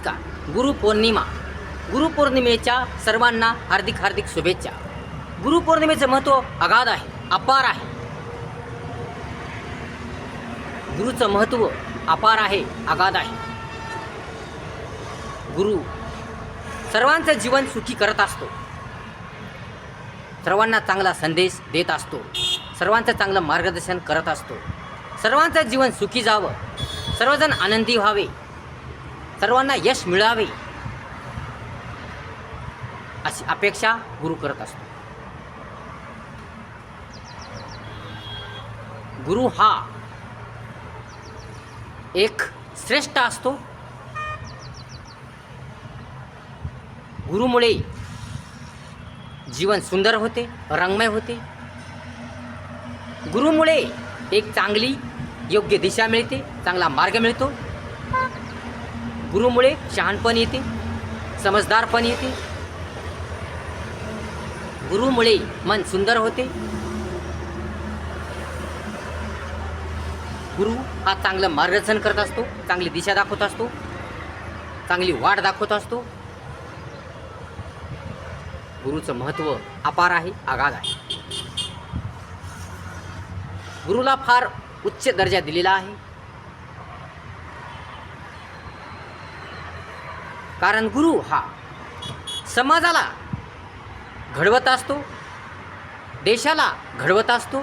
नमस्कार. गुरुपौर्णिमा गुरुपौर्णिमेच्या सर्वांना हार्दिक हार्दिक शुभेच्छा. गुरुपौर्णिमेचं महत्त्व अगाध आहे अपार आहे. गुरुचं महत्त्व अपार आहे अगाध आहे. गुरु सर्वांचं जीवन सुखी करत असतो. सर्वांना चांगला संदेश देत असतो. सर्वांचं चांगलं मार्गदर्शन करत असतो. सर्वांचं जीवन सुखी जावं. सर्वजण आनंदी व्हावे. सर्वांना यश मिळावे अशी अपेक्षा गुरु करत असतो. गुरु हा एक श्रेष्ठ असतो. गुरुमुळे जीवन सुंदर होते रंगमय होते. गुरुमुळे एक चांगली योग्य दिशा मिळते चांगला मार्ग मिळतो. गुरुमुळे शहाणपण येते समजदारपण येते. गुरुमुळे मन सुंदर होते. गुरु हा चांगलं मार्गदर्शन करत असतो चांगली दिशा दाखवत असतो चांगली वाट दाखवत असतो. गुरुचं महत्त्व अपार आहे आगाध आहे. गुरुला फार उच्च दर्जा दिलेला आहे. कारण गुरु हा समाजाला घडवत असतो देशाला घडवत असतो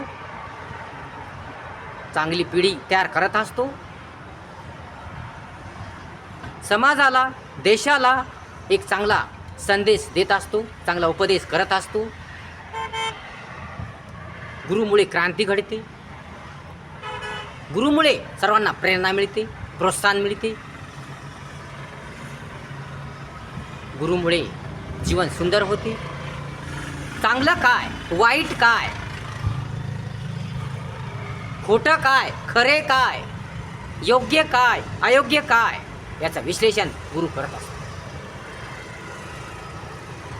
चांगली पिढी तयार करत असतो. समाजाला देशाला एक चांगला संदेश देत असतो चांगला उपदेश करत असतो. गुरुमुळे क्रांती घडते. गुरुमुळे सर्वांना प्रेरणा मिळते प्रोत्साहन मिळते. गुरुमुळे जीवन सुंदर होते. चांगलं काय? वाईट काय? खोटं काय? खरे काय? योग्य काय? अयोग्य काय? याचं विश्लेषण गुरु करत असतो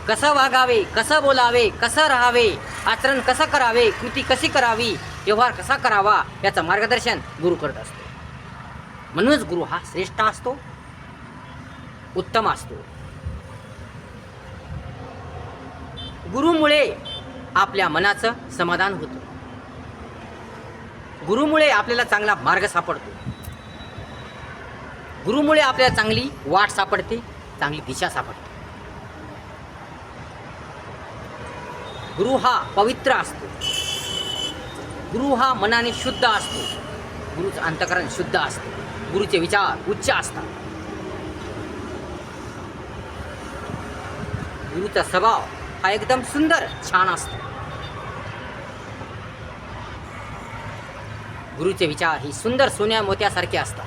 कसं वागावे कसं बोलावे कसं राहावे आचरण कसं करावे कृती कशी करावी व्यवहार कसा करावा याचं मार्गदर्शन गुरु करत असतो. म्हणूनच गुरु हा श्रेष्ठ असतो उत्तम असतो. गुरुमुळे आपल्या मनाचं समाधान होतं. गुरुमुळे आपल्याला चांगला मार्ग सापडतो. गुरुमुळे आपल्याला चांगली वाट सापडते चांगली दिशा सापडते. गुरु हा पवित्र असतो. गुरु हा मनाने शुद्ध असतो. गुरुचं अंतकरण शुद्ध असतं. गुरुचे विचार उच्च असतात. गुरुचा स्वभाव हा एकदम सुंदर छान असतो. गुरुचे विचार ही सुंदर सोन्या मोत्यासारखे असतात.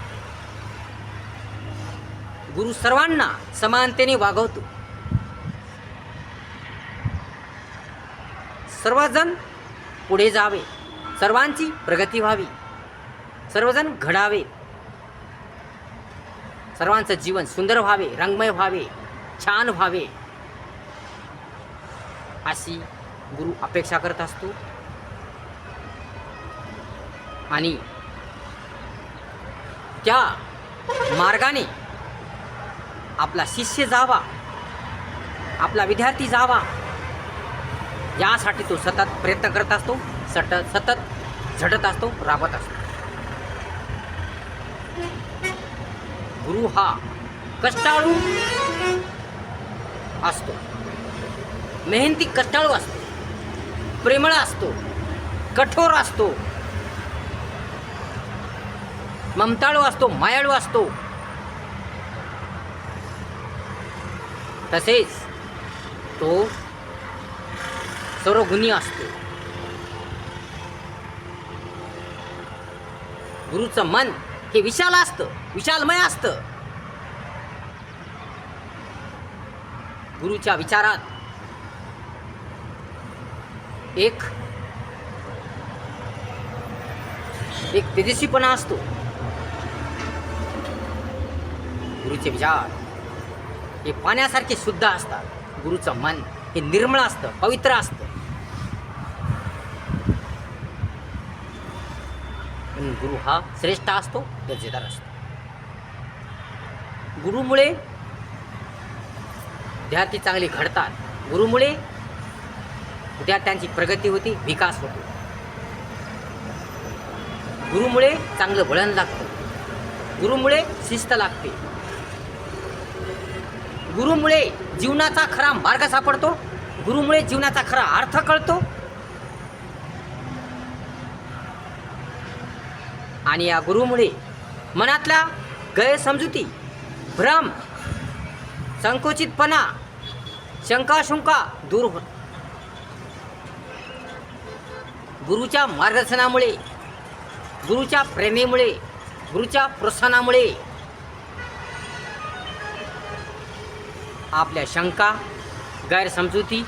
गुरु सर्वांना समानतेने वागवतो. सर्वजण पुढे जावे सर्वांची प्रगती व्हावी सर्वजण घडावे सर्वांचं जीवन सुंदर व्हावे रंगमय व्हावे छान व्हावे. अशी गुरु अपेक्षा करत असतो. आणि त्या मार्गाने आपला शिष्य जावा आपला विद्यार्थी जावा यासाठी तो सतत प्रयत्न करत असतो सट सतत झटत असतो राबत असतो. गुरु हा कष्टाळू असतो. मेहनती कट्टाळू असतो प्रेमळ असतो कठोर असतो ममताळू असतो मायाळू असतो. तसेच तो सर्व गुणी असतो. गुरुचं मन हे विशाल असतं विशालमय असतं. गुरुच्या विचारात एक. एक तेजस्वीपणा असतो. गुरुचे विचार. हे पाण्यासारखे शुद्ध असतात. गुरुचं मन हे निर्मळ असतं पवित्र असतं. गुरु हा श्रेष्ठ असतो दर्जेदार असतो. गुरुमुळे विद्यार्थी चांगले घडतात. गुरुमुळे विद्यार्थ्यांची प्रगती होती विकास होतो. गुरुमुळे चांगलं वळण लागतं. गुरुमुळे शिस्त लागते. गुरुमुळे जीवनाचा खरा मार्ग सापडतो. गुरुमुळे जीवनाचा खरा अर्थ कळतो. आणि या गुरुमुळे मनातल्या गैरसमजुती भ्रम संकुचितपणा शंकाशुंका दूर होतो गुरुच्या मार्गदर्शनामुळे गुरुच्या प्रेमेमुळे गुरुच्या प्रोत्साहनामुळे आपल्या शंका गैरसमजुती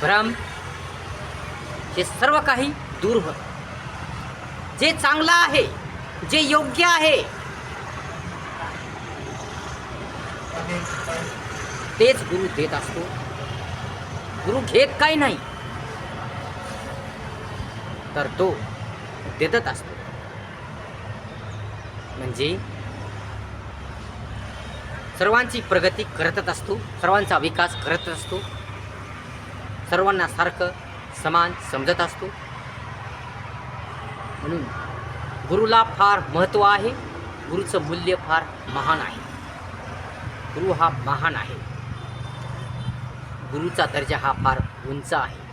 भ्रम हे सर्व काही दूर होत. जे चांगलं आहे जे योग्य आहे तेच गुरु देत असतो. गुरु घेत काही नाही. तर तो देतच असतो. म्हणजे सर्वांची प्रगती करतच असतो सर्वांचा विकास करत असतो सर्वांना सारखं समान समजत असतो. म्हणून गुरुला फार महत्त्व आहे गुरुचं मूल्य फार महान आहे. गुरु हा महान आहे. गुरुचा दर्जा हा फार उंच आहे.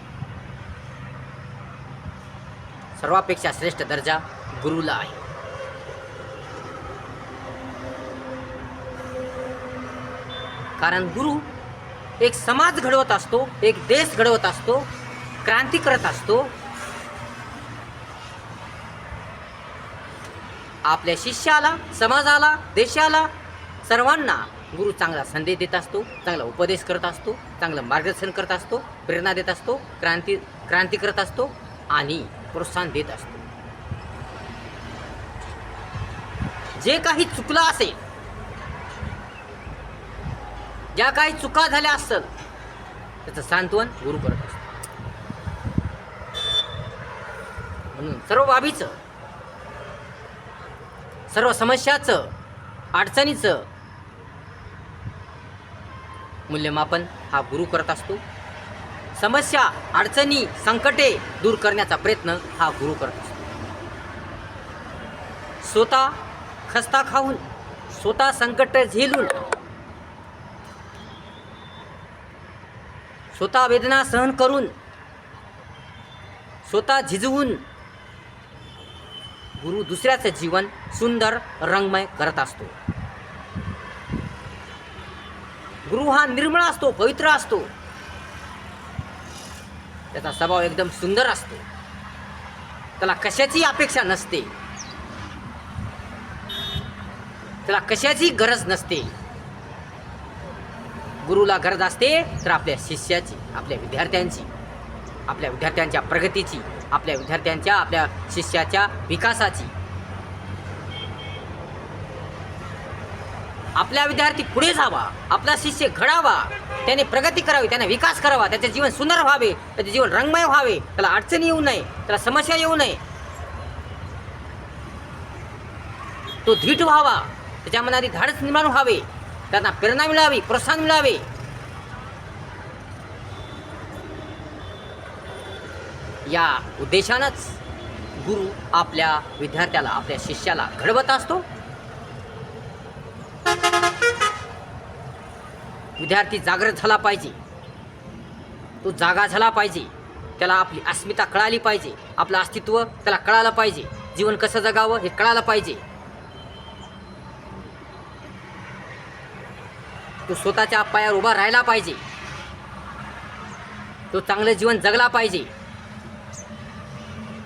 सर्वापेक्षा श्रेष्ठ दर्जा गुरुला आहे. कारण गुरु एक समाज घडवत असतो एक देश घडवत असतो क्रांती करत असतो. आपल्या शिष्याला समाजाला देशाला सर्वांना गुरु चांगला संदेश देत असतो चांगला उपदेश करत असतो चांगलं मार्गदर्शन करत असतो प्रेरणा देत असतो क्रांती क्रांती करत असतो आणि प्रोत्साहन देत असतो. जे काही चुकलं असेल ज्या काही चुका झाल्या असतात त्याचं सांत्वन गुरु करत असतो. म्हणून सर्व बाबीचं सर्व समस्याचं अडचणीचं मूल्यमापन हा गुरु करत असतो. समस्या अडचणी संकटे दूर करण्याचा प्रयत्न हा गुरु करत असतो. स्वतः खस्ता खाऊन स्वतः संकट झेलून स्वतः वेदना सहन करून स्वतः झिजवून गुरु दुसऱ्याचं जीवन सुंदर रंगमय करत असतो. गुरु हा निर्मळ असतो पवित्र असतो. त्याचा स्वभाव एकदम सुंदर असतो. त्याला कशाची अपेक्षा नसते. त्याला कशाची गरज नसते. गुरुला गरज असते तर आपल्या शिष्याची आपल्या विद्यार्थ्यांची आपल्या विद्यार्थ्यांच्या प्रगतीची आपल्या विद्यार्थ्यांच्या आपल्या शिष्याच्या विकासाची. आपला विद्यार्थी पुढे जावा आपला शिष्य घडावा त्याने प्रगती करावी त्याने विकास करावा त्याचे जीवन सुंदर व्हावे त्याचे जीवन रंगमय व्हावे त्याला अडचणी येऊ नये त्याला समस्या येऊ नये. तो धीट व्हावा त्याच्या मनात धाडस निर्माण व्हावे त्यांना प्रेरणा मिळावी प्रोत्साहन मिळावे. या उद्देशानंच गुरु आपल्या विद्यार्थ्याला आपल्या शिष्याला घडवत असतो. विद्यार्थी जागृत झाला पाहिजे. तो जागा झाला पाहिजे. त्याला आपली अस्मिता कळाली पाहिजे. आपलं अस्तित्व त्याला कळालं पाहिजे. जीवन कसं जगावं हे कळालं पाहिजे. तो स्वतःच्या पायावर उभा राहिला पाहिजे. तो चांगलं जीवन जगला पाहिजे.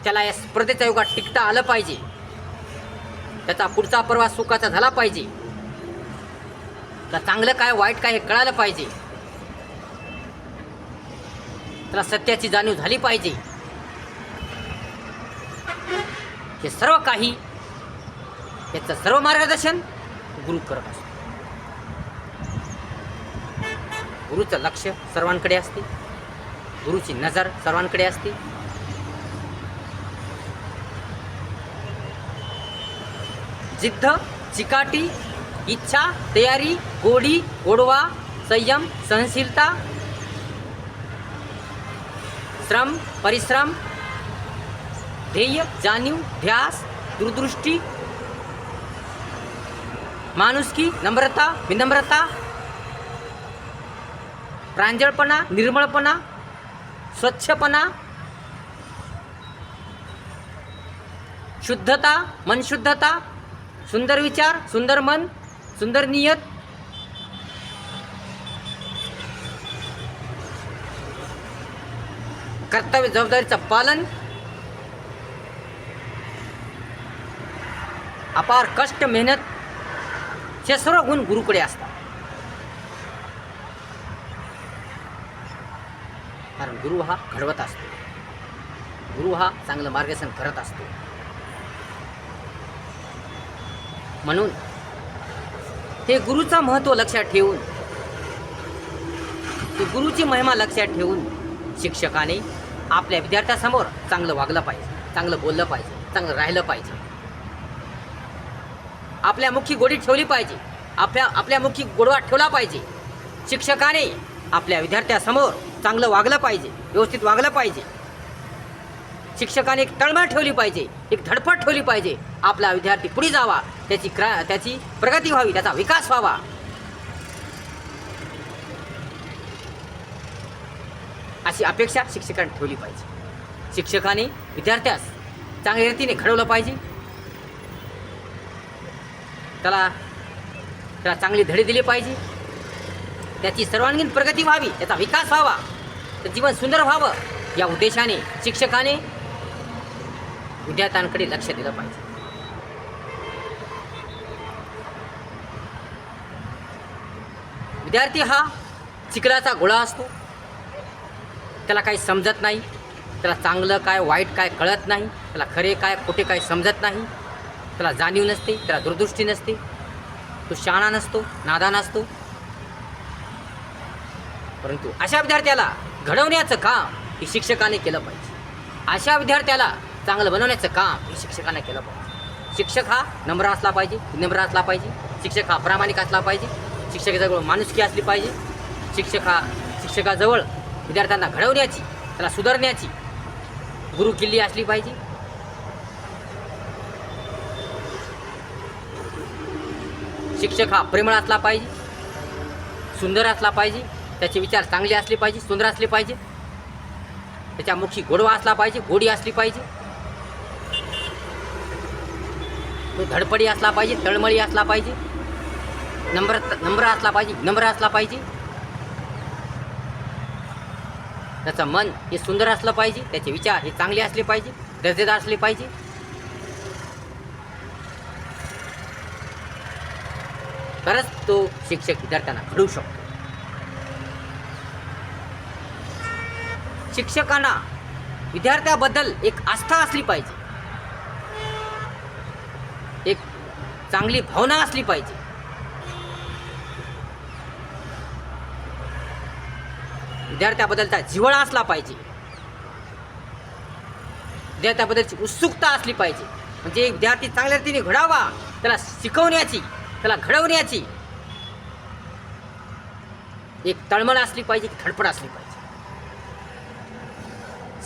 त्याला या स्पर्धेच्या युगात टिकता आलं पाहिजे. त्याचा पुढचा प्रवास सुखाचा झाला पाहिजे. त्याला चांगलं काय वाईट काय हे कळायला पाहिजे. त्याला सत्याची जाणीव झाली पाहिजे. हे सर्व काही याचं सर्व मार्गदर्शन गुरु करत असतो. गुरुचं लक्ष सर्वांकडे असते. गुरुची नजर सर्वांकडे असते. जिद्द चिकाटी इच्छा तयारी गोडी गोडवा संयम सहनशीलता श्रम परिश्रम ध्येय जाणीव ध्यास दूरदृष्टी माणुसकी नम्रता विनम्रता प्रांजळपणा निर्मळपणा स्वच्छपणा शुद्धता मनशुद्धता सुंदर विचार सुंदर मन सुंदर नियत. कर्तव्य जबाबदारीचं पालन. अपार कष्ट मेहनत हे सर्व गुण गुरुकडे असतात. कारण गुरु हा घडवत असतो. गुरु हा चांगलं मार्गदर्शन करत असतो. म्हणून हे गुरुचं महत्त्व लक्षात ठेवून गुरुची महिमा लक्षात ठेवून शिक्षकाने आपल्या विद्यार्थ्यासमोर चांगलं वागलं पाहिजे चांगलं बोललं पाहिजे चांगलं राहिलं पाहिजे. आपल्या मुखी गोडी ठेवली पाहिजे आपल्या आपल्या मुखी गोडवा ठेवला पाहिजे. शिक्षकाने आपल्या विद्यार्थ्यासमोर चांगलं वागलं पाहिजे व्यवस्थित वागलं पाहिजे. शिक्षकाने एक तळमळ ठेवली पाहिजे एक धडपड ठेवली पाहिजे. आपला विद्यार्थी पुढे जावा त्याची क्रा त्याची प्रगती व्हावी त्याचा विकास व्हावा. अशी अपेक्षा शिक्षकाने ठेवली पाहिजे. शिक्षकाने विद्यार्थ्यास चांगल्या रीतीने घडवलं पाहिजे. त्याला त्याला चांगली धडे दिले पाहिजे. त्याची सर्वांगीण प्रगती व्हावी त्याचा विकास व्हावा. तर जीवन सुंदर व्हावं. या उद्देशाने शिक्षकाने विद्यार्थ्यांकडे लक्ष दिलं पाहिजे. विद्यार्थी हा चिखलाचा गोळा असतो. त्याला काही समजत नाही. त्याला चांगलं काय वाईट काय कळत नाही. त्याला खरे काय खोटे काय समजत नाही. त्याला जाणीव नसते त्याला दूरदृष्टी नसते. तो शाणा नसतो नादान असतो परंतु अशा विद्यार्थ्याला घडवण्याचं काम हे शिक्षकाने केलं पाहिजे. अशा विद्यार्थ्याला चांगलं बनवण्याचं काम हे शिक्षकाने केलं पाहिजे. शिक्षक हा नम्र असला पाहिजे नम्र असला पाहिजे. शिक्षक हा प्रामाणिक असला पाहिजे. शिक्षकाजवळ माणुसकी असली पाहिजे. शिक्षक हा शिक्षकाजवळ विद्यार्थ्यांना घडवण्याची त्याला सुधारण्याची गुरु किल्ली असली पाहिजे. शिक्षक हा प्रेमळ असला पाहिजे. सुंदर असला पाहिजे. त्याचे विचार चांगले असले पाहिजे सुंदर असले पाहिजे. त्याच्या मुखी गोडवा असला पाहिजे गोडी असली पाहिजे. तो धडपडी असला पाहिजे तळमळी असला पाहिजे नम्र नम्र असला पाहिजे नम्र असला पाहिजे. त्याचं मन हे सुंदर असलं पाहिजे त्याचे विचार हे चांगले असले पाहिजे दर्जेदार असले पाहिजे. तरच तो शिक्षक विद्यार्थ्यांना घडवू शकतो. शिक्षकांना विद्यार्थ्याबद्दल एक आस्था असली पाहिजे. चांगली भावना असली पाहिजे. विद्यार्थ्याबद्दलचा जिवळा असला पाहिजे. विद्यार्थ्याबद्दलची उत्सुकता असली पाहिजे. म्हणजे एक विद्यार्थी चांगल्या रीतीने घडावा त्याला शिकवण्याची त्याला घडवण्याची. एक तळमळ असली पाहिजे एक धडपड असली पाहिजे.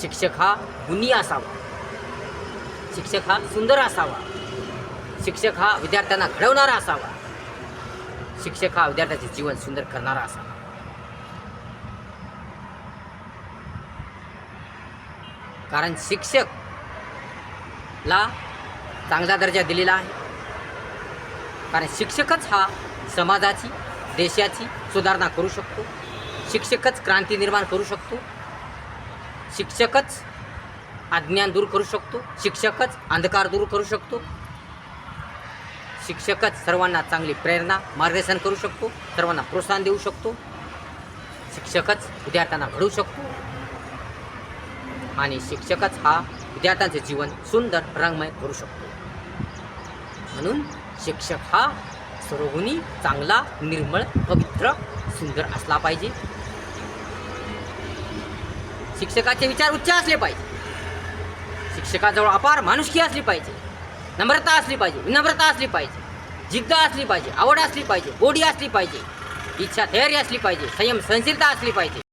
शिक्षक हा गुणी असावा. शिक्षक हा सुंदर असावा. शिक्षक हा विद्यार्थ्यांना घडवणारा असावा. शिक्षक हा विद्यार्थ्याचे जीवन सुंदर करणारा असावा. कारण शिक्षक ला चांगला दर्जा दिलेला आहे. कारण शिक्षकच हा समाजाची देशाची सुधारणा करू शकतो. शिक्षकच क्रांती निर्माण करू शकतो. शिक्षकच अज्ञान दूर करू शकतो. शिक्षकच अंधकार दूर करू शकतो. शिक्षकच सर्वांना चांगली प्रेरणा मार्गदर्शन करू शकतो सर्वांना प्रोत्साहन देऊ शकतो. शिक्षकच विद्यार्थ्यांना घडवू शकतो. आणि शिक्षकच हा विद्यार्थ्यांचे जीवन सुंदर रंगमय करू शकतो. म्हणून शिक्षक हा सर्वगुणी चांगला निर्मळ पवित्र सुंदर असला पाहिजे. शिक्षकाचे विचार उच्च असले पाहिजे. शिक्षकाजवळ अपार माणुसकी असली पाहिजे. नम्रता असली पाहिजे विनम्रता असली पाहिजे जिद्द असली पाहिजे आवड असली पाहिजे गोडी असली पाहिजे इच्छा धैर्य असली पाहिजे संयम सहनशीलता असली पाहिजे.